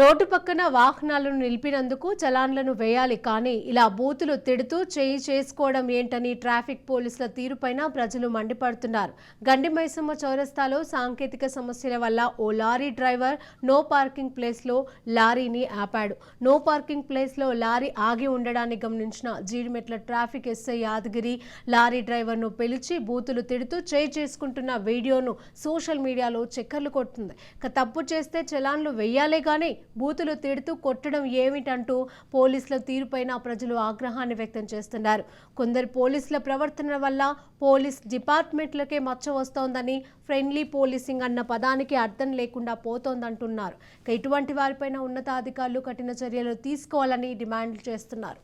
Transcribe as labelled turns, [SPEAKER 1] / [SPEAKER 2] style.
[SPEAKER 1] Road పక్కన వాహనాలను నిలిపినందుకు చలాన్లను వేయాలి కానీ ఇలా బూతులు తిడుతూ చేయి చేసుకోవడం ఏంటని ట్రాఫిక్ పోలీసుల తీరుపైన ప్రజలు మండిపడుతున్నారు. గండి మైసమ్మ చౌరస్తాలో సాంకేతిక సమస్యల వల్ల ఓ లారీ డ్రైవర్ నో పార్కింగ్ ప్లేస్లో లారీని ఆపాడు. నో పార్కింగ్ ప్లేస్లో లారీ ఆగి ఉండడాన్ని గమనించిన Jeedimetla traffic SI Yadagiri lorry డ్రైవర్ను పిలిచి బూతులు తిడుతూ చేయి చేసుకుంటున్న వీడియోను సోషల్ మీడియాలో చక్కర్లు కొడుతుంది. ఇక తప్పు చేస్తే చలాన్లు వెయ్యాలే కానీ బూతులు తిడుతూ కొట్టడం ఏమిటంటూ పోలీసుల తీరుపైన ప్రజలు ఆగ్రహాన్ని వ్యక్తం చేస్తున్నారు. కొందరు పోలీసుల ప్రవర్తన వల్ల పోలీస్ డిపార్ట్మెంట్లకే మచ్చ వస్తోందని ఫ్రెండ్లీ పోలీసింగ్ అన్న పదానికి అర్థం లేకుండా పోతోందంటున్నారు. ఇక ఇటువంటి వారిపైన ఉన్నతాధికారులు కఠిన చర్యలు తీసుకోవాలని డిమాండ్ చేస్తున్నారు.